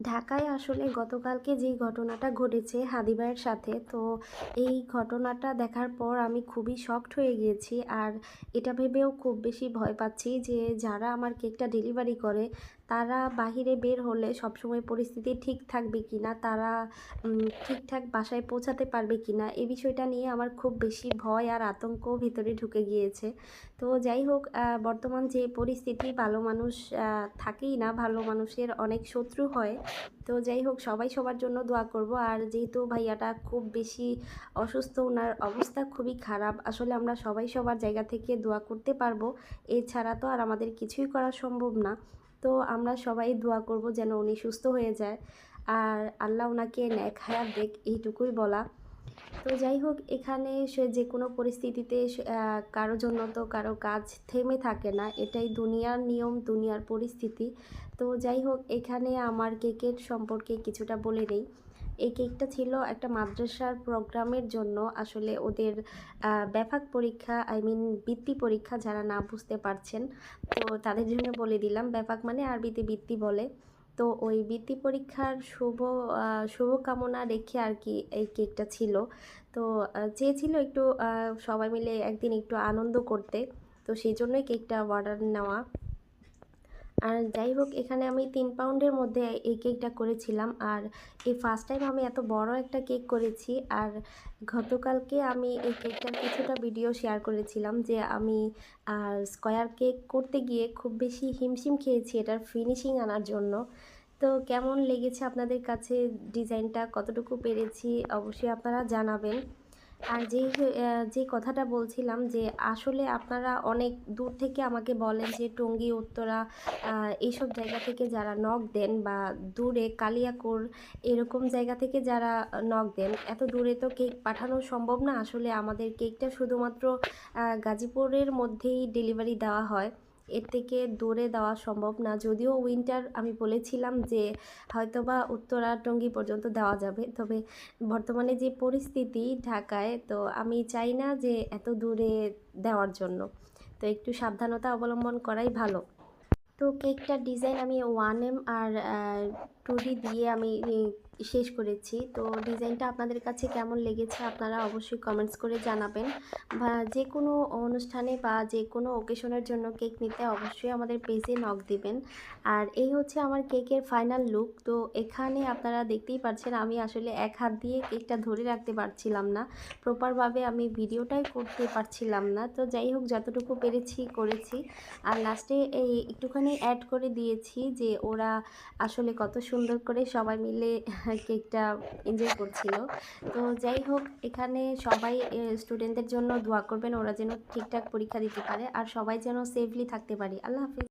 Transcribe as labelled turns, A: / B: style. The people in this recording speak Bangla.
A: ঢাকায় আসলে গতকালকে যেই ঘটনাটা ঘটেছে হাদিবাইয়ের সাথে, তো এই ঘটনাটা দেখার পর আমি খুবই শকড হয়ে গিয়েছি। আর এটা ভেবেও খুব বেশি ভয় পাচ্ছি যে যারা আমার কেকটা ডেলিভারি করে, তারা বাহিরে বের হলে সবসময় পরিস্থিতি ঠিক থাকবে কি না তারা ঠিকঠাক বাসায় পৌঁছাতে পারবে কি না এই বিষয়টা নিয়ে আমার খুব বেশি ভয় আর আতঙ্ক ভিতরে ঢুকে গিয়েছে। তো যাই হোক বর্তমান যে পরিস্থিতি, ভালো মানুষ থাকেই না, ভালো মানুষের অনেক শত্রু হয়। তো যাই হোক, সবাই সবার জন্য দোয়া করব। আর যেহেতু ভাইয়াটা খুব বেশি অসুস্থ ওনার অবস্থা খুবই খারাপ, আসলে আমরা সবাই সবার জায়গা থেকে দোয়া করতে পারব। এছাড়া তো আর আমাদের কিছুই করা সম্ভব না। তো আমরা সবাই দোয়া করব যেন উনি সুস্থ হয়ে যায়। আর আল্লাহ ওনাকে ন্যাক হায়াত দেখ, এইটুকুই বলা। তো যাই হোক, এখানে সে যে কোনো পরিস্থিতিতে কারও জন্য তো কারও কাজ থেমে থাকে না, এটাই দুনিয়ার নিয়ম, দুনিয়ার পরিস্থিতি। তো যাই হোক, এখানে আমার কেকের সম্পর্কে কিছুটা বলে নেই। এই কেকটা ছিল একটা মাদ্রাসার প্রোগ্রামের জন্য, আসলে ওদের ব্যাপক পরীক্ষা, আই মিন বৃত্তি পরীক্ষা যারা না বুঝতে পারছেন, তো তাদের জন্য বলে দিলাম। ব্যাপক মানে আরবিতে বৃত্তি বলে। তো ওই বৃত্তি পরীক্ষার শুভ শুভকামনা রেখে আর কি এই কেকটা ছিল। তো চেয়েছিল একটু সবাই মিলে একদিন একটু আনন্দ করতে। তো সেই জন্যই কেকটা অর্ডার নেওয়া। আর যাই হোক, এখানে আমি তিন পাউন্ডের মধ্যে এই কেকটা করেছিলাম। আর এই ফার্স্ট টাইম আমি এত বড় একটা কেক করেছি। আর গতকালকে আমি এই কেকটার কিছুটা ভিডিও শেয়ার করেছিলাম যে আমি স্কোয়ার কেক করতে গিয়ে খুব বেশি হিমশিম খেয়েছি এটার ফিনিশিং আনার জন্য। তো কেমন লেগেছে আপনাদের কাছে? ডিজাইনটা কতটুকু পেরেছি? অবশ্যই আপনারা জানাবেন। আর যে যে কথাটা বলছিলাম যে আসলে আপনারা অনেক দূর থেকে আমাকে বলেন যে টঙ্গী, উত্তরা এইসব জায়গা থেকে যারা নক দেন বা দূরে কালিয়াকোর এরকম জায়গা থেকে যারা নক দেন, এত দূরে তো কেক পাঠানো সম্ভব না। আসলে আমাদের কেকটা শুধুমাত্র গাজীপুরের মধ্যেই ডেলিভারি দেওয়া হয়। এর থেকে দূরে দেওয়া সম্ভব না। যদিও উইন্টার আমি বলেছিলাম যে হয়তোবা উত্তরা টঙ্গী পর্যন্ত দেওয়া যাবে। তবে বর্তমানে যে পরিস্থিতি ঢাকায়, তো আমি চাই না যে এত দূরে দেওয়ার জন্য। তো একটু সাবধানতা অবলম্বন করাই ভালো। তো কেকটার ডিজাইন আমি ওয়ান এম আর টু ডি দিয়ে আমি শেষ করেছি। তো ডিজাইনটা আপনাদের কাছে কেমন লেগেছে আপনারা অবশ্যই কমেন্টস করে জানাবেন। বা যে কোনো অনুষ্ঠানে বা যে কোনো ওকেশনের জন্য কেক নিতে অবশ্যই আমাদের পেজে নক দিবেন। আর এই হচ্ছে আমার কেকের ফাইনাল লুক তো এখানে আপনারা দেখতেই পাচ্ছেন আমি আসলে এক হাত দিয়ে কেকটা ধরে রাখতে পারছিলাম না। প্রপারভাবে আমি ভিডিওটাই করতে পারছিলাম না। তো যাই হোক, যতটুকু পেরেছি করেছি। আর লাস্টে এই একটুখানি অ্যাড করে দিয়েছি যে ওরা আসলে কত সুন্দর করে সবাই মিলে কেকটা এনজয় করছিল। তো যাই হোক, এখানে সবাই স্টুডেন্টদের জন্য দোয়া করবেন, ওরা যেন ঠিকঠাক পরীক্ষা দিতে পারে, আর সবাই যেন সেফলি থাকতে পারে। আল্লাহ হাফিজ।